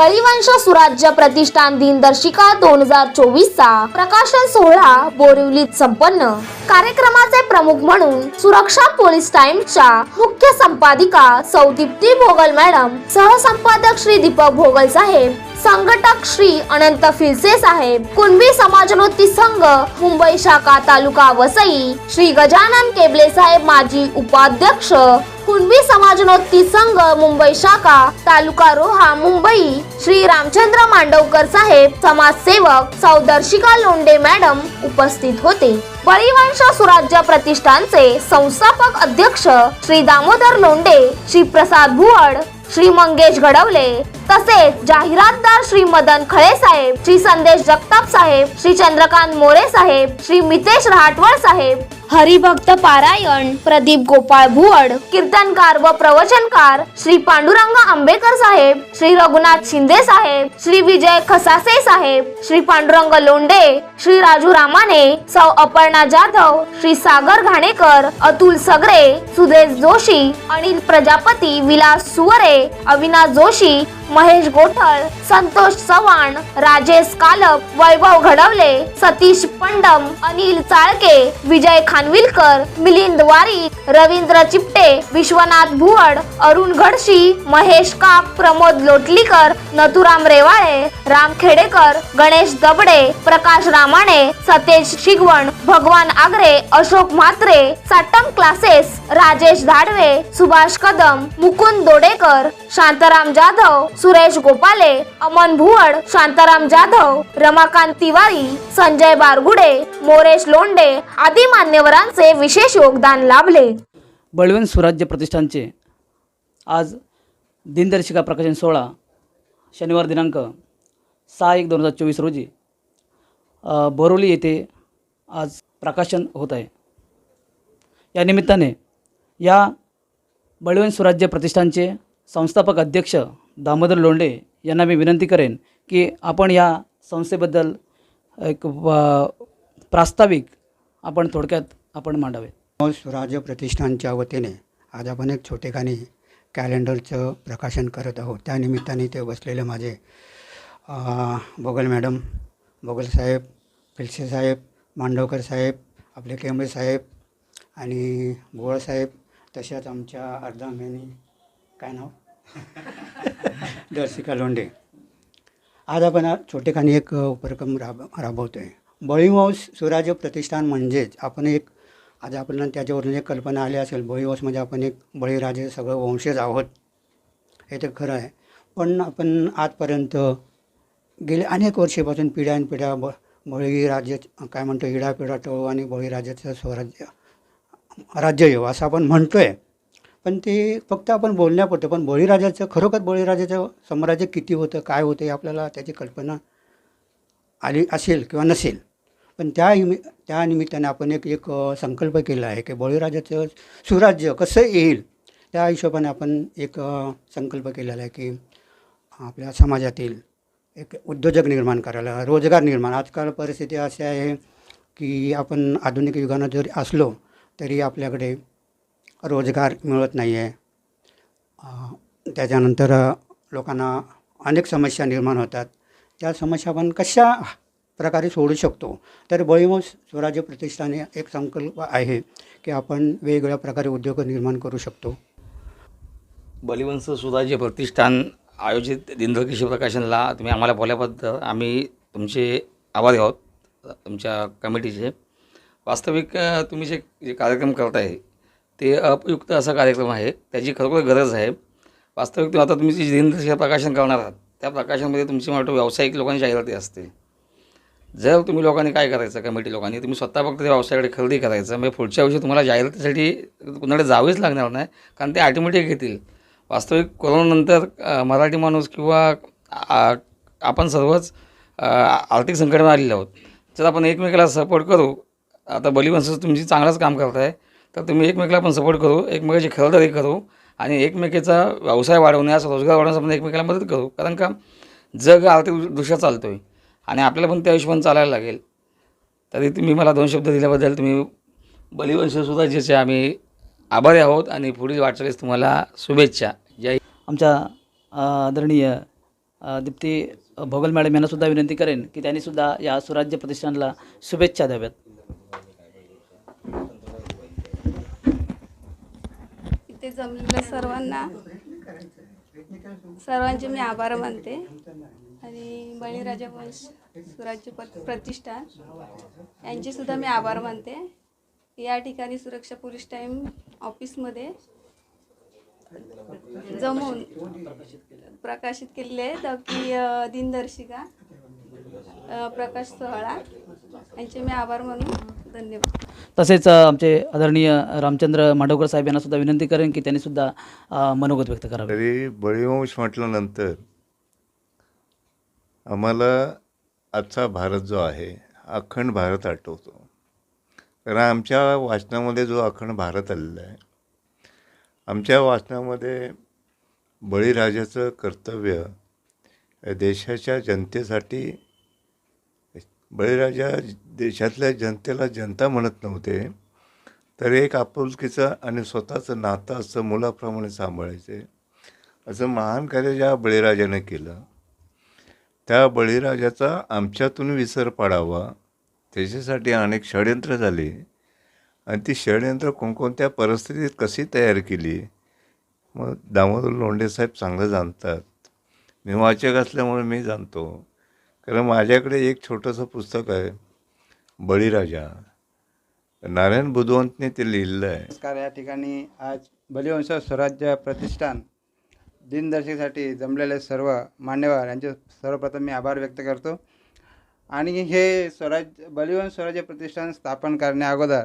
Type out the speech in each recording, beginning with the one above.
बळीवंश सुराज्य प्रतिष्ठान दिनदर्शिका दोन हजार चोवीसचा प्रकाशन सोहळा बोरिवलीत संपन्न. कार्यक्रमाचे प्रमुख म्हणून सुरक्षा पोलीस टाइम्सच्या मुख्य संपादिका सौ दीप्ती भोगल मॅडम सहसंपादक श्री दीपक भोगल साहेब संघटक श्री अनंत फिरसे साहेब कुणबी समाजवृत्ती संघ मुंबई शाखा तालुका वसई श्री गजानन केबले साहेब माजी उपाध्यक्ष कुणबी समाजोन्नती संघ मुंबई शाखा तालुका रोहा मुंबई श्री रामचंद्र मांडवकर साहेब समाजसेवक सौदर्शिका लोंडे मॅडम उपस्थित होते. परिवंश सुराज्य प्रतिष्ठानचे संस्थापक अध्यक्ष श्री दामोदर लोंडे श्री प्रसाद भुवड श्री मंगेश घडवले. तसेच जाहिरातदार श्री मदन खळे साहेब श्री संदेश जगताप साहेब श्री चंद्रकांत मोरे साहेब श्री मितेश रहाटवळ साहेब. हरिभक्त पारायण प्रदीप गोपाळ भुवड. कीर्तनकार व प्रवचनकार श्री पांडुरंग आंबेकर साहेब श्री रघुनाथ शिंदे साहेब श्री विजय खसासे साहेब श्री पांडुरंग लोंडे श्री राजू रामाने सौ अपर्णा जाधव श्री सागर घाणेकर अतुल सगरे सुदेश जोशी अनिल प्रजापती विलास सुवरे अविनाश जोशी महेश गोठळ संतोष चव्हाण राजेश कालप वैभव घडवले सतीश पंडम अनिल चाळके विजय खानविलकर मिलिंद वारीक रवींद्र चिपटे विश्वनाथ भुवड अरुण घडशी महेश काप प्रमोद लोटलीकर नथुराम रेवाळे राम खेडेकर गणेश दबडे प्रकाश रामाणे सतेज शिगवण भगवान आगरे अशोक म्हात्रे साटम क्लासेस राजेश धाडवे सुभाष कदम मुकुंद दोडेकर शांताराम जाधव सुरेश गोपाले अमन भुवड शांताराम जाधव रमाकांत तिवारी संजय बारगुडे मोरेश लोंडे आदी मान्यवरांचे विशेष योगदान लाभले. बळवंत स्वराज्य प्रतिष्ठानचे आज दिनदर्शिका प्रकाशन सोहळा शनिवार दिनांक सहा एक दोन हजार चोवीस रोजी बोरोली येथे आज प्रकाशन होत आहे. या निमित्ताने या बळवंत स्वराज्य प्रतिष्ठानचे संस्थापक अध्यक्ष दामोदर लोंढे यांना मी विनंती करेन की आपण या संस्थेबद्दल एक प्रास्ताविक आपण थोडक्यात आपण मांडावे स्वराज्य प्रतिष्ठानच्या वतीने आज आपण एक छोटेखानी कॅलेंडरचं प्रकाशन करत आहोत. त्यानिमित्ताने ते बसलेले माझे बोगल मॅडम बोगल साहेब फिलसे साहेब मांडवकर साहेब आपले केंबळे साहेब आणि भोळ साहेब तशाच आमच्या अर्धांगिनी काय नाव? दर्शिका लोंढे. आज आपण छोटेखानी एक उपक्रम राब राबवतो आहे बळीवंश स्वराज्य प्रतिष्ठान म्हणजेच आपण एक आज आपल्याला त्याच्यावरून एक कल्पना आली असेल बळीवंश म्हणजे आपण एक बळीराजे सगळं वंशज आहोत. हे तर खरं आहे. पण आपण आजपर्यंत गेले अनेक वर्षापासून पिढ्यानपिढ्या ब बळीराज्य काय म्हणतो इडापिडा टळू आणि बळीराजाचं स्वराज्य राज्य येऊ असं आपण म्हणतो आहे पण ते फक्त आपण बोलण्यापुरतं पण बळीराजाचं खरोखर बळीराजाचं साम्राज्य किती होतं काय होतं हे आपल्याला त्याची कल्पना आली असेल किंवा नसेल. पण त्या हिमि त्या निमित्ताने आपण एक एक संकल्प केला आहे की बळीराजाचं सुराज्य कसं येईल त्या हिशोबाने आपण एक संकल्प केलेला आहे की आपल्या समाजातील एक उद्योजक निर्माण करायला रोजगार निर्माण. आजकाल परिस्थिती अशी आहे की आपण आधुनिक युगानं जरी असलो तरी आपल्याकडे रोजगार मिळत नाही आहे त्याच्यानंतर लोकांना अनेक समस्या निर्माण होतात. त्या समस्या आपण कशा प्रकारे सोडू शकतो? तर बळीवंश स्वराज्य प्रतिष्ठाने एक संकल्प आहे की आपण वेगवेगळ्या प्रकारे उद्योग निर्माण करू शकतो. बलिवंश स्वराज्य प्रतिष्ठान आयोजित दिनदर्शी प्रकाशनला तुम्ही आम्हाला बोलल्याबद्दल आम्ही तुमचे आभारी आहोत तुमच्या कमिटीचे. वास्तविक तुम्ही जे जे कार्यक्रम आहे ते अपयुक्त असा कार्यक्रम आहे. त्याची खरोखर गरज आहे. वास्तविक तुम्ही आता तुम्ही जी दिनदर्शिका प्रकाशन करणार आहात त्या प्रकाशनामध्ये तुमची मला वाटतं व्यावसायिक लोकांची जाहिराती असते. जर तुम्ही लोकांनी काय करायचं कमिटी लोकांनी तुम्ही स्वतः फक्त त्या व्यवसायाकडे खरेदी करायचं म्हणजे पुढच्या वर्षी तुम्हाला जाहिरातीसाठी कुणाकडे जावेच लागणार नाही कारण ते ऑटोमॅटिक घेतील. वास्तविक कोरोनानंतर मराठी माणूस किंवा आपण सर्वच आर्थिक संकटात आलेले आहोत. जर आपण एकमेकाला सपोर्ट करू आता बलिवंश तुमची चांगलंच काम करत आहे तर तुम्ही एकमेकाला पण सपोर्ट करू एकमेकाची खरेदी करू आणि एकमेकीचा व्यवसाय वाढवण्यास रोजगार वाढवण्यास आपण एकमेकाला मदत करू. कारण का जग आर्थिक दृश्या चालतो आहे आणि आपल्याला पण त्या हिशोबाने चालायला लागेल. तरी तुम्ही मला दोन शब्द दिल्याबद्दल तुम्ही बलिवंशसुद्धा ज्याचे आम्ही आभारी आहोत आणि पुढील वाटचालीस तुम्हाला शुभेच्छा. जय आमच्या आदरणीय दीप्ती भोगल मॅडम यांनासुद्धा विनंती करेन की त्यांनीसुद्धा या सुराज्य प्रतिष्ठानला शुभेच्छा द्याव्यात. ते जमलेलं सर्वांना. सर्वांचे मी आभार मानते. आणि बळीराजा वंश सुराज्य प- प्रतिष्ठान यांचेसुद्धा मी आभार मानते. या ठिकाणी सुरक्षा पोलीस टाईम ऑफिसमध्ये जमून प्रकाशित केलेले द की दिनदर्शिका प्रकाश सोहळा. यांचे मी आभार मानून धन्यवाद. तसेच आमचे आदरणीय रामचंद्र माडवकर साहेब यांना सुद्धा विनंती करेन की त्यांनी सुद्धा मनोगत व्यक्त करावे. तरी बळीवंश म्हटल्यानंतर आम्हाला आजचा भारत जो आहे अखंड भारत आठवतो. कारण आमच्या वाचनामध्ये जो अखंड भारत आलेला आहे आमच्या वाचनामध्ये बळीराजाचं कर्तव्य देशाच्या जनतेसाठी बळीराजा देशातल्या जनतेला जनता म्हणत नव्हते तर एक आपुलकीचं आणि स्वतःचं नातं असं मुलाप्रमाणे सांभाळायचे. असं महान कार्य ज्या बळीराजाने केलं त्या बळीराजाचा आमच्यातून विसर पाडावा. त्याच्यासाठी अनेक षडयंत्र झाली. आणि ती षडयंत्र कोणकोणत्या परिस्थितीत कशी तयार केली मग दामोदर लोंढे साहेब चांगलं जाणतात. मी वाचक असल्यामुळे मी जाणतो. कारण माझ्याकडे एक छोटंसं पुस्तक आहे बळीराजा. नारायण बुधवंतने ते लिहिलं आहे. नमस्कार या ठिकाणी आज बलिवंश स्वराज्य प्रतिष्ठान दिनदर्शेसाठी जमलेले सर्व मान्यवर यांचे सर्वप्रथम मी आभार व्यक्त करतो. आणि हे स्वराज्य बलिवंश स्वराज्य प्रतिष्ठान स्थापन करण्या अगोदर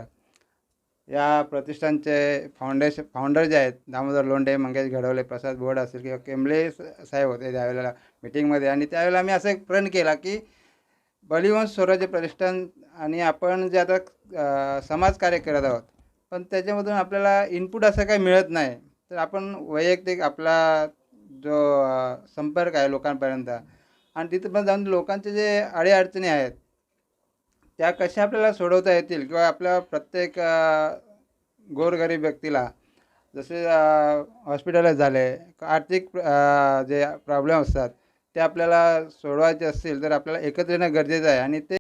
या प्रतिष्ठानचे फाउंडेशन फाउंडर जे आहेत दामोदर लोंढे मंगेश घडवले प्रसाद बोर्ड असेल किंवा केंबळे साहेब होते त्यावेळेला मिटिंगमध्ये आणि त्यावेळेला मी असं एक प्रण केला की बलिवंश स्वराज्य प्रतिष्ठान आणि आपण जे आता समाजकार्य करत आहोत पण त्याच्यामधून आपल्याला इनपुट असं काही मिळत नाही. तर आपण वैयक्तिक आपला जो संपर्क आहे लोकांपर्यंत आणि तिथं पण जाऊन लोकांचे जे अडीअडचणी आहेत त्या कशा आपल्याला सोडवता येतील किंवा आपल्या प्रत्येक गोरगरीब व्यक्तीला जसे हॉस्पिटलाइज झाले आर्थिक जे प्रॉब्लेम असतात ते आपल्याला सोडवायचे असतील तर आपल्याला एकत्र येणं गरजेचं आहे. आणि ते